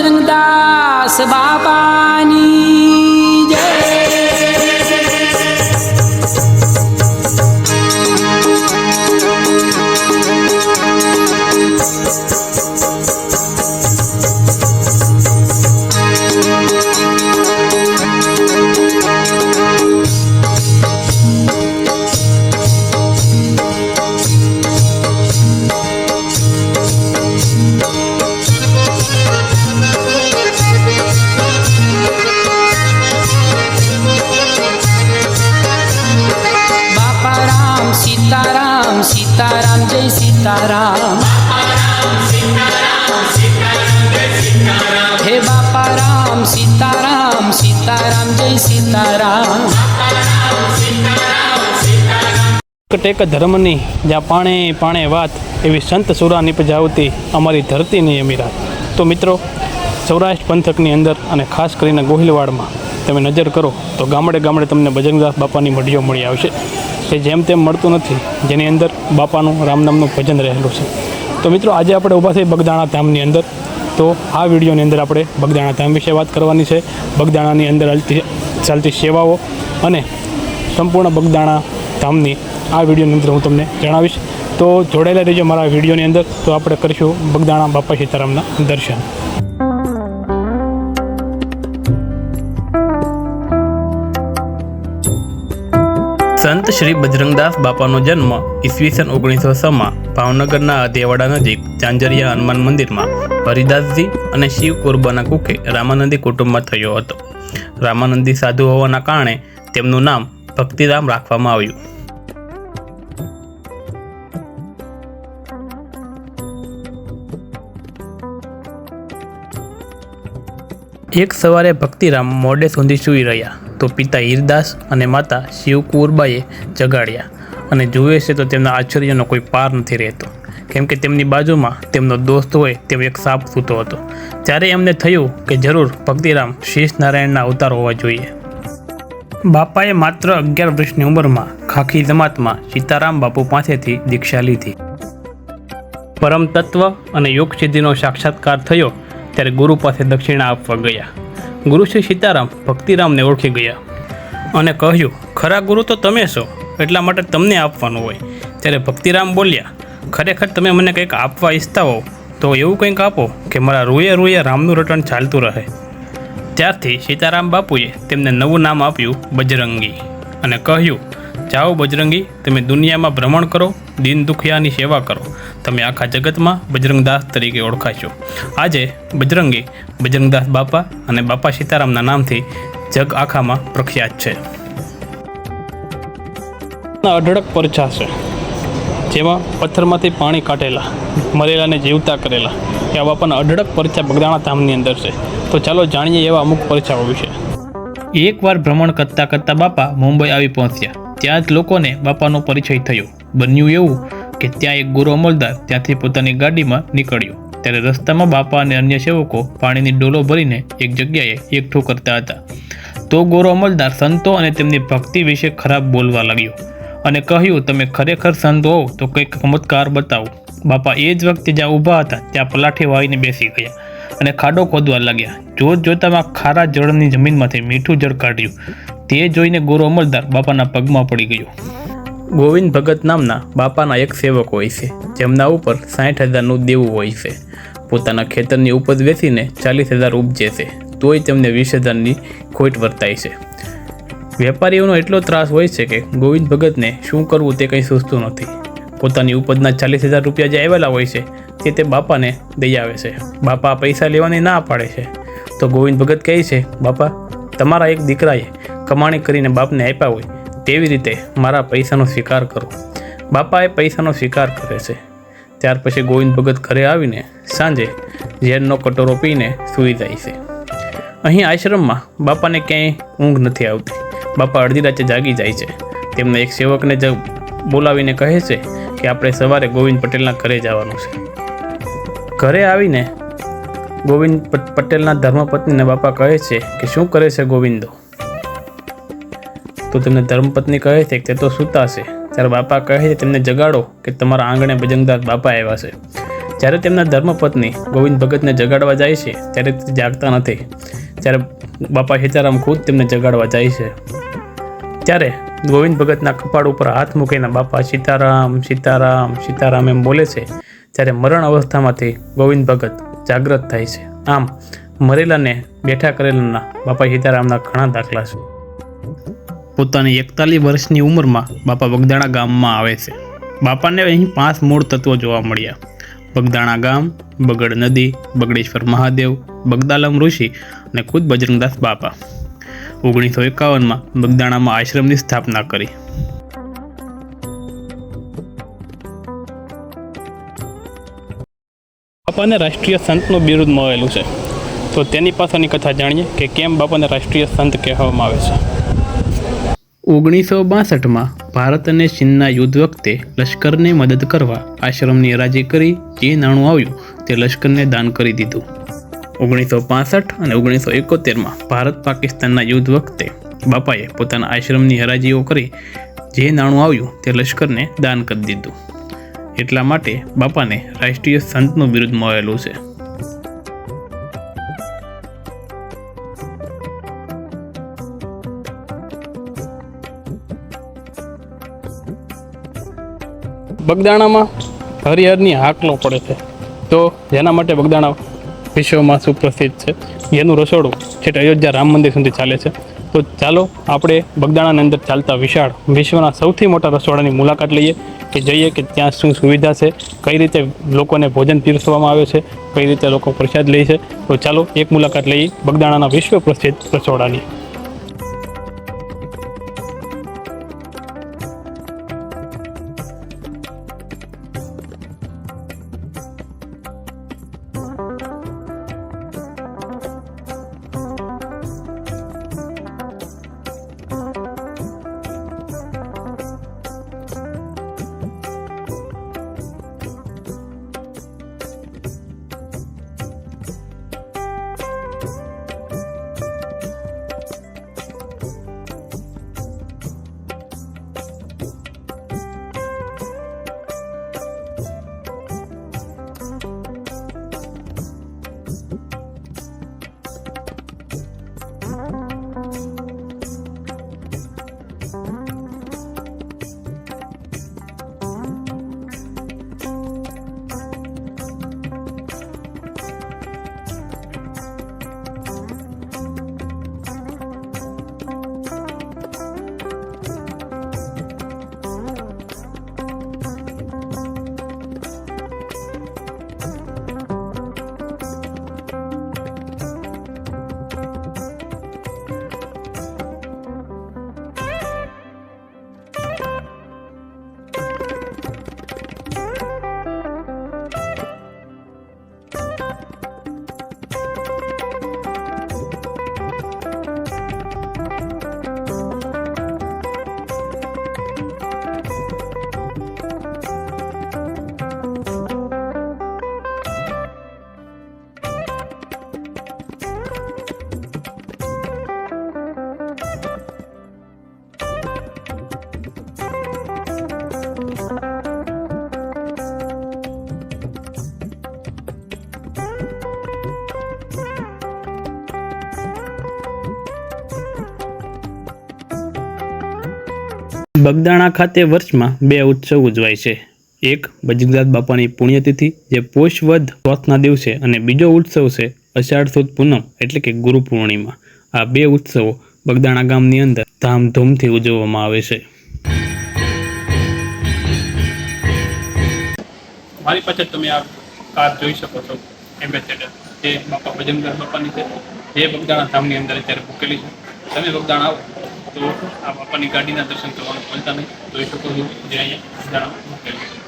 બજરંગદાસ બાપાની ટેક ધર્મની જ્યાં પાણે પાણે વાત એવી સંત સુરા નિપજાવતી અમારી ધરતીની અમીરાત તો મિત્રો, સૌરાષ્ટ્ર પંથકની અંદર અને ખાસ કરીને ગોહિલવાડમાં તમે નજર કરો, તો ગામડે ગામડે તમને બજરંગદાસ બાપાની મઢીઓ મળી આવશે. કે જેમ તેમ મળતું નથી, જેની અંદર બાપાનું રામનામનું ભજન રહેલું છે. તો મિત્રો, આજે આપણે ઊભા થઈ બગદાણા ધામની અંદર તો આ વિડીયોની અંદર આપણે બગદાણા ધામ વિશે વાત કરવાની છે. બગદાણાની અંદર ચાલતી ચાલતી સેવાઓ અને સંપૂર્ણ બગદાણા ધામની આ વિડીયોની અંદર હું તમને જણાવીશ. તો જોડાયેલા રહેજો મારા વિડીયોની અંદર. તો આપણે કરીશું બગદાણા બાપા સીતારામના દર્શન. સંત શ્રી બજરંગદાસ બાપાનો જન્મ ઈસવીસન ઓગણીસો છમાં ભાવનગરના અધેવાડા નજીક ચાંજરિયા હનુમાન મંદિરમાં હરિદાસજી અને શિવ કુરબાના કુકે રામાનંદી કુટુંબમાં થયો હતો. રામાનંદી સાધુ હોવાના કારણે તેમનું નામ ભક્તિરામ રાખવામાં આવ્યું. એક સવારે ભક્તિરામ મોડે સુધી સૂઈ રહ્યા તો પિતા હીરદાસ અને માતા શિવકુરબાએ જગાડ્યા અને જુએ છે તો તેમના આશ્ચર્યનો કોઈ પાર નથી રહેતો. કેમ કે તેમની બાજુમાં તેમનો દોસ્ત હોય તેવો એક સાપ સૂતો હતો. ત્યારે એમને થયું કે જરૂર ભક્તિરામ શીશ નારાયણના અવતાર હોવા જોઈએ. બાપાએ માત્ર અગિયાર વર્ષની ઉંમરમાં ખાખી જમાતમાં સીતારામ બાપુ પાસેથી દીક્ષા લીધી. પરમ તત્વ અને યોગ સિદ્ધિનો સાક્ષાત્કાર થયો ત્યારે ગુરુ પાસે દક્ષિણા આપવા ગયા. ગુરુ શ્રી સીતારામ ભક્તિરામને ઓળખી ગયા અને કહ્યું, ખરા ગુરુ તો તમે છો, એટલા માટે તમને આપવાનું હોય. ત્યારે ભક્તિરામ બોલ્યા ખરેખર તમે મને કંઈક આપવા ઈચ્છતા હો, તો એવું કંઈક આપો કે મારા રૂએ રૂએ રામનું રટણ ચાલતું રહે. ત્યારથી સીતારામ બાપુએ તેમને નવું નામ આપ્યું બજરંગી અને કહ્યું, જાઓ બજરંગી, તમે દુનિયામાં ભ્રમણ કરો, દીન દુખિયાની સેવા કરો. તમે આખા જગતમાં બજરંગદાસ તરીકે ઓળખાશો. આજે બજરંગી, બજરંગદાસ બાપા અને બાપા સીતારામના નામથી જગ આખામાં પ્રખ્યાત છે. અઢળક પરછા છે જેમાં પથ્થરમાંથી પાણી કાઢેલા, મરેલાને જીવતા કરેલા. એવા બાપાના અઢળક પરચા બગદાણા ધામની અંદર છે. તો ચાલો જાણીએ એવા અમુક પરચાઓ વિશે. એકવાર ભ્રમણ કરતાં કરતાં બાપા મુંબઈ આવી પહોંચ્યા. ત્યાં જ લોકોને બાપાનો પરિચય થયો. બન્યું એવું કે ત્યાં એક ગુરુ અમલદાર ત્યાંથી પોતાની ગાડીમાં નીકળ્યો. ત્યારે રસ્તામાં બાપા અને અન્ય સેવકો પાણીની ડોલો ભરીને એક જગ્યાએ એકઠું કરતા હતા. તો ગોરો અમલદાર સંતો અને તેમની ભક્તિ વિશે ખરાબ બોલવા લાગ્યો. અને કહ્યું, તમે ખરેખર સંત હોવ, તો કંઈક ચમત્કાર બતાવો. બાપા એ જ વખતે જ્યાં ઊભા હતા, ત્યાં પલાઠી વાળીને બેસી ગયા અને ખાડો ખોદવા લાગ્યા. જોત જોતામાં ખારા જળની જમીનમાંથી મીઠું જળ કાઢ્યું. તે જોઈને ગુરુ અમલદાર બાપાના પગમાં પડી ગયો. ગોવિંદ ભગત નામના બાપાના એક સેવક હોય છે, જેમના ઉપર સાઠ હજારનું દેવું હોય છે. પોતાના ખેતરની ઉપજ વેચીને ચાલીસ હજાર ઉપજે છે, તોય તેમને વીસ હજારની ખોટ વર્તાય છે. વેપારીઓનો એટલો ત્રાસ હોય છે કે ગોવિંદ ભગતને શું કરવું તે કંઈ સૂચતું નથી. પોતાની ઉપજના ચાલીસ હજાર રૂપિયા જે આવેલા હોય છે, તે તે બાપાને દઈ આવે છે. બાપા પૈસા લેવાની ના પાડે છે. તો ગોવિંદ ભગત કહે છે, બાપા, તમારા એક દીકરાએ કમાણી કરીને બાપને આપ્યા હોય, તેવી રીતે મારા પૈસાનો સ્વીકાર કરો. બાપાએ પૈસાનો સ્વીકાર કરે છે. ત્યાર પછી ગોવિંદ ભગત ઘરે આવીને સાંજે ઝેરનો કટોરો પીને સૂઈ જાય છે. અહીં આશ્રમમાં બાપાને ક્યાંય ઊંઘ નથી આવતી. બાપા અડધી રાતે જાગી જાય છે. તેમના એક સેવકને જ બોલાવીને કહે છે કે આપણે સવારે ગોવિંદ પટેલના ઘરે જવાનું છે. ઘરે આવીને ગોવિંદ પટેલના ધર્મપત્નીને બાપા કહે છે કે શું કરે છે ગોવિંદો? તો તેમને ધર્મપત્ની કહે છે કે તે તો સૂતા છે. ત્યારે બાપા કહે છે તેમને જગાડો કે તમારા આંગણે બજંગદાસ બાપા આવ્યા છે. જ્યારે તેમના ધર્મપત્ની ગોવિંદ ભગતને જગાડવા જાય છે, ત્યારે તે જાગતા નથી. ત્યારે બાપા સીતારામ ખુદ તેમને જગાડવા જાય છે. ત્યારે ગોવિંદ ભગતના કપાળ ઉપર હાથ મૂકીને બાપા સીતારામ સીતારામ સીતારામ એમ બોલે છે. ત્યારે મરણ અવસ્થામાંથી ગોવિંદ ભગત જાગ્રત થાય છે. આમ મરેલાને બેઠા કરેલાના બાપા સીતારામના ઘણા દાખલા છે. પોતાની એકતાલીસ વર્ષની ઉંમરમાં બાપા વગદાણા ગામમાં આવે છે. બાપાને અહીં પાંચ મૂળ તત્વો જોવા મળ્યા. બગદાણા ગામ, બગડ નદી, બગડેશ્વર મહાદેવ, બગદાલમ ઋષિ અને ખુદ બજરંગદાસ બાપા. ઓગણીસો એકાવનમાં બગદાણામાં આશ્રમની સ્થાપના કરી. બાપાને રાષ્ટ્રીય સંતનું બિરુદ મળેલું છે. તો તેની પાસેની કથા જાણીએ કે કેમ બાપાને રાષ્ટ્રીય સંત કહેવામાં આવે છે. ઓગણીસો બાસઠમાં ભારત અને ચીનના યુદ્ધ વખતે લશ્કરને મદદ કરવા આશ્રમની હરાજી કરી જે નાણું આવ્યું તે લશ્કરને દાન કરી દીધું. ઓગણીસો પાસઠ અને ઓગણીસો એકોતેરમાં ભારત પાકિસ્તાનના યુદ્ધ વખતે બાપાએ પોતાના આશ્રમની હરાજીઓ કરી જે નાણું આવ્યું તે લશ્કરને દાન કરી દીધું. એટલા માટે બાપાને રાષ્ટ્રીય સંતનું બિરુદ મળેલું છે. બગદાણામાં હરિહરની હાકલો પડે છે. તો જેના માટે બગદાણા વિશ્વમાં સુપ્રસિદ્ધ છે. જેનું રસોડું છેટ અયોધ્યા રામ મંદિર સુધી ચાલે છે. તો ચાલો આપણે બગદાણાની અંદર ચાલતા વિશાળ વિશ્વના સૌથી મોટા રસોડાની મુલાકાત લઈએ કે જઈએ કે ત્યાં શું સુવિધા છે, કઈ રીતે લોકોને ભોજન પીરસવામાં આવે છે, કઈ રીતે લોકો પ્રસાદ લે છે. તો ચાલો એક મુલાકાત લઈએ બગદાણાના વિશ્વ પ્રસિદ્ધ રસોડાની. બગદાણા ખાતે વર્ષમાં બે ઉત્સવ ઉજવાય છે. એક બજરંગદાસ બાપાની પુણ્યતિથિ, જે પોષવધ ચોથના દિવસે અને બીજો ઉત્સવ છે અષાઢ સુદ પૂનમ, એટલે કે ગુરુ પૂર્ણિમા. આ બે ઉત્સવો બગદાણા ગામની અંદર ધામધૂમથી ઉજવવામાં આવે છે. મારી પાછળ તમે આ કાર જોઈ શકો છો એમ્બેસેડર જે બાપા ભજનદાસ બાપાની છે, જે બગદાણા ધામની અંદર અત્યારે મૂકેલી છે. તમે બગદાણા આવો. તો આ બાપાની ગાડીના દર્શન કરવાનું ભૂલતા નહીં. જોઈ શકો છો જે અહીંયા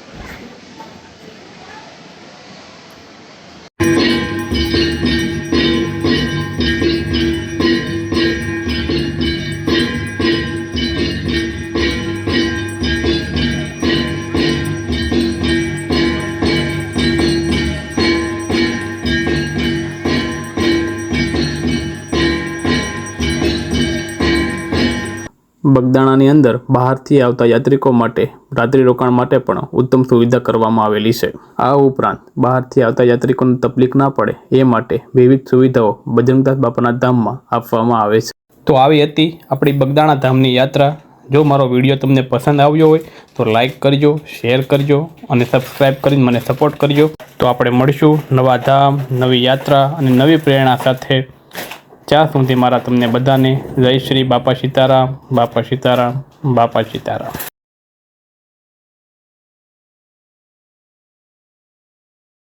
બગદાણાની અંદર બહારથી આવતા યાત્રિકો માટે રાત્રિ રોકાણ માટે પણ ઉત્તમ સુવિધા કરવામાં આવેલી છે. આ ઉપરાંત બહારથી આવતા યાત્રિકોને તકલીફ ના પડે એ માટે વિવિધ સુવિધાઓ બજરંગદાસ બાપાના ધામમાં આપવામાં આવે છે. તો આવી હતી આપણી બગદાણા ધામની યાત્રા. જો મારો વીડિયો તમને પસંદ આવ્યો હોય તો લાઇક કરજો, શેર કરજો અને સબસ્ક્રાઈબ કરીને મને સપોર્ટ કરજો. તો આપણે મળીશું નવા ધામ, નવી યાત્રા અને નવી પ્રેરણા સાથે. ત્યાં સુધી મારા તમને બધાને જય શ્રી બાપા સીતારામ બાપા સીતારામ બાપા સીતારામ.